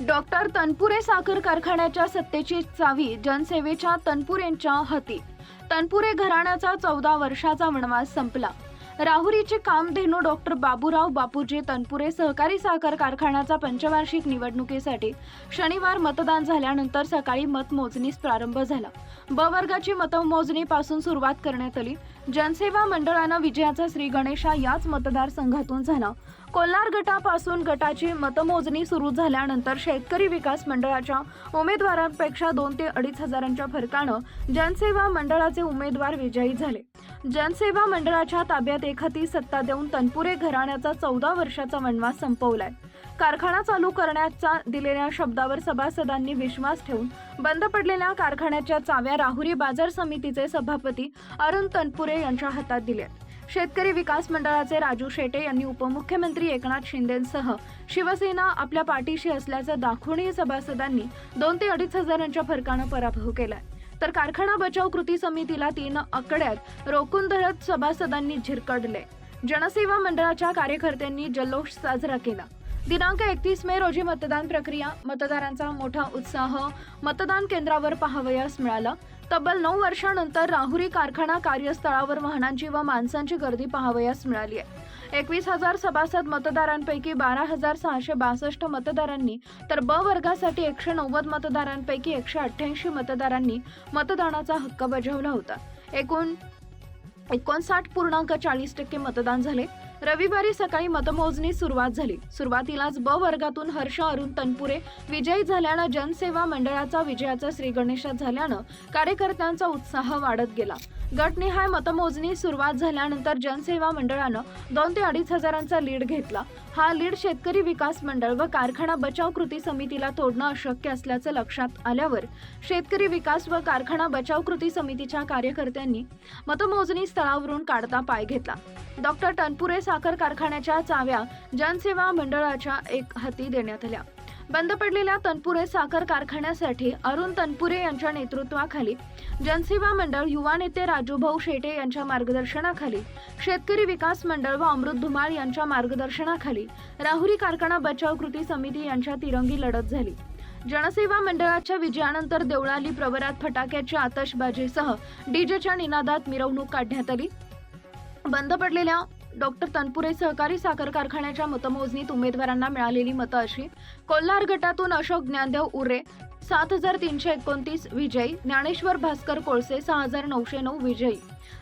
Doctor Tanpure साखर कारखान्याच्या सत्तेची चावी जनसेवेच्या तनपुरेंच्या हाती. तनपुरे घराण्याचा चौदा वर्षाचा वनवास संपला. राहुरीचे कामधेनू डॉक्टर बाबूराव बापूजी तनपुरे सहकारी साखर कारखान्याचा पंचवार्षिक निवडणुकीसाठी शनिवार मतदान झाल्यानंतर सकाळी मतमोजणीस प्रारंभ झाला. ब वर्गाची मतमोजणीपासून सुरुवात करण्यात आली. जनसेवा मंडळानं विजयाचा श्री गणेशा याच मतदारसंघातून झाला. कोल्हार गटापासून गटाची मतमोजणी सुरू झाल्यानंतर शेतकरी विकास मंडळाच्या उमेदवारांपेक्षा दोन ते अडीच हजारांच्या फरकानं जनसेवा मंडळाचे उमेदवार विजयी झाले. जनसेवा मंडळाच्या ताब्यात एखादी सत्ता देऊन तनपुरे घराण्याचा चौदा वर्षाचा वनवास संपवलाय. कारखाना चालू करण्याचा दिलेल्या शब्दावर सभासदांनी विश्वास ठेवून बंद पडलेल्या कारखान्याच्या चाव्या राहुरी बाजार समितीचे सभापती अरुण तनपुरे यांच्या हातात दिल्या शेतकरी विकास मंडळाचे राजू शेटे यांनी उपमुख्यमंत्री एकनाथ शिंदेसह शिवसेना आपल्या पाठीशी असल्याचं दाखवूनही सभासदांनी दोन ते अडीच हजारांच्या फरकानं पराभव केलाय. तर कारखाना बचाव कृती समितीला तीन आकड्यात रोखून धरत सभासदांनी झिरकडले जनसेवा मंडळाच्या कार्यकर्त्यांनी जल्लोष साजरा केला. दिनांक एकतीस मे रोजी मतदान प्रक्रिया. मतदारांचा मोठा उत्साह. मतदान केंद्रावर पाहावयास मिळाला. तब्बल नऊ वर्षानंतर राहुरी कारखाना कार्यस्थळावर वाहनांची व माणसांची गर्दी पाहावयास मिळाली आहे. एकवीस हजार सभासद मतदारांपैकी बारा हजार सहाशे बासष्ट मतदारांनी तर ब वर्गासाठी एकशे नव्वद मतदारांपैकी एकशे अठ्ठ्याऐंशी मतदारांनी मतदानाचा हक्क बजावला होता. एकूण एकोणसाठ पूर्णांक चाळीस टक्के मतदान झाले. रविवारी सकाळी मतमोजणी सुरुवात झाली. सुरुवातीलाच ब वर्गातून हर्ष अरुण तनपुरे विजयी झाल्यानं जनसेवा मंडळाचा विजयाचा श्रीगणेशा झाल्यानं कार्यकर्त्यांचा उत्साह वाढत गेला. गटनिहाय मतमोजणी सुरुवात झाल्यानंतर जनसेवा मंडळानं दोन ते अडीच हजारांचा लीड घेतला. हा लीड शेतकरी विकास मंडळ व कारखाना बचाव कृती समितीला तोडणं अशक्य असल्याचं लक्षात आल्यावर शेतकरी विकास व कारखाना बचाव कृती समितीच्या कार्यकर्त्यांनी मतमोजणी स्थळावरून काढता पाय घेतला. डॉक्टर तनपुरे साखर कारखान्याच्या चाव्या जनसेवा मंडळाच्या एक हाती देण्यात आल्या. बंद पडलेल्या तनपुरे साखर कारखान्यासाठी अरुण तनपुरे यांच्या नेतृत्वाखाली जनसेवा मंडळ युवा नेते राजूभाऊ शेटे यांच्या मार्गदर्शनाखाली शेतकरी विकास मंडळ व अमृत धुमाळ यांच्या मार्गदर्शनाखाली राहुरी कारखाना बचाव कृती समिती यांच्या तिरंगी लढत झाली. जनसेवा मंडळाच्या विजयानंतर देवळाली प्रवरात फटाक्याच्या आतषबाजीसह डीजेच्या निनादात मिरवणूक काढण्यात आली. बंद पडलेल्या डॉक्टर तनपुरे सहकारी साखर कारखान्याच्या मतमोजणीत उमेदवारांना मिळालेली मतं अशी. कोल्हार गटातून अशोक ज्ञानदेव उरे सात हजार तीनशे एकोणतीस विजयी ज्ञानेश्वर भास्कर कोळसे सहा हजार नऊशे नऊ विजयी.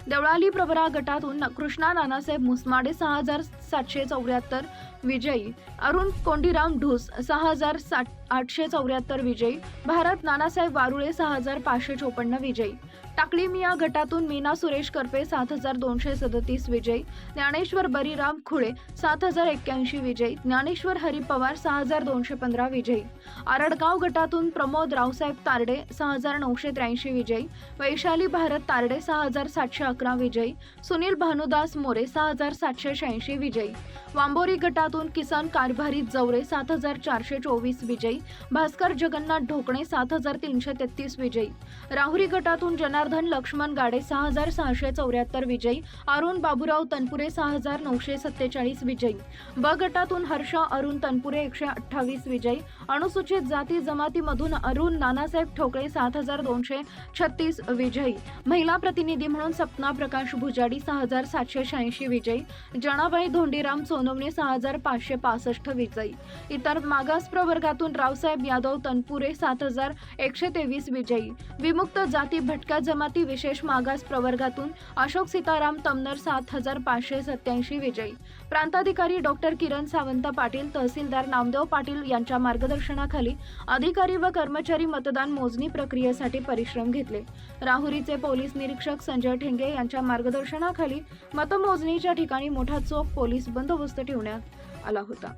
देवळाली प्रवरा गटातून कृष्णा नानासाहेब मुसमाडे सहा हजार सातशे चौऱ्याहत्तर विजयी. अरुण कोंडीराम ढूस सहा हजार साठ आठशे चौऱ्याहत्तर विजयी भारत नानासाहेब वारुळे सहा हजार पाचशे चोपन्न विजयी. टाकळी मिया गटातून मीना सुरेश करपे सात हजार दोनशे सदतीस विजयी. ज्ञानेश्वर बरीराम खुळे सात हजार एक्क्याऐंशी विजयी. ज्ञानेश्वर हरी पवार सहा हजार दोनशे पंधरा विजयी. आरडगाव गटातून प्रमोद रावसाहेब तारडे सहा हजार नऊशे त्र्याऐंशी विजयी. वैशाली भारत तारडे सहा हजार सातशे अकरा विजयी. सुनील भानुदास मोरे सहा हजार सातशे शहाऐंशी विजयी. वांबोरी गटातून किसान कारभारी जवरे सात हजार चारशे चोवीस विजयी. भास्कर जगन्नाथ ढोकणे सात हजार तीनशे तेहतीस विजयी. राहुरी गटातून जनार्दन लक्ष्मण गाडे सहा हजार सहाशे चौऱ्याहत्तर विजयी. अरुण बाबूराव तनपुरे सहा हजार नऊशे सत्तेचाळीस विजयी. ब गटातून हर्ष अरुण तनपुरे एकशे अठ्ठावीस विजयी. अनुसूचित जाती जमातीमधून अरुण नानासाहेब ठोकळे सात हजार दोनशे छत्तीस विजयी. महिला प्रतिनिधी म्हणून सपना प्रकाश भुजाडी सहा हजार सातशे शहाऐंशी विजयी. जणाबाई धोंडीराम सोनवणे सहा हजार पाचशे पासष्ट विजयी. इतर मागास प्रवर्गातून रावसाहेब यादव तनपुरे सात हजार एकशे तेवीस विजयी. विमुक्त जाती भटक्या जमाती विशेष मागास प्रवर्गातून अशोक सीताराम तमनर सात हजार पाचशे सत्याऐंशी विजयी. प्रांताधिकारी डॉक्टर किरण सावंत पाटील तहसीलदार नामदेव पाटील यांच्या मार्गदर्शनाखाली अधिकारी व कर्मचारी मतदान मोजणी प्रक्रियेसाठी परिश्रम घेतले. राहुरीचे पोलीस निरीक्षक संजय ठेंगे यांच्या मार्गदर्शनाखाली मतमोजणीच्या ठिकाणी मोठा चोख पोलीस बंदोबस्त ठेवण्यात आला होता.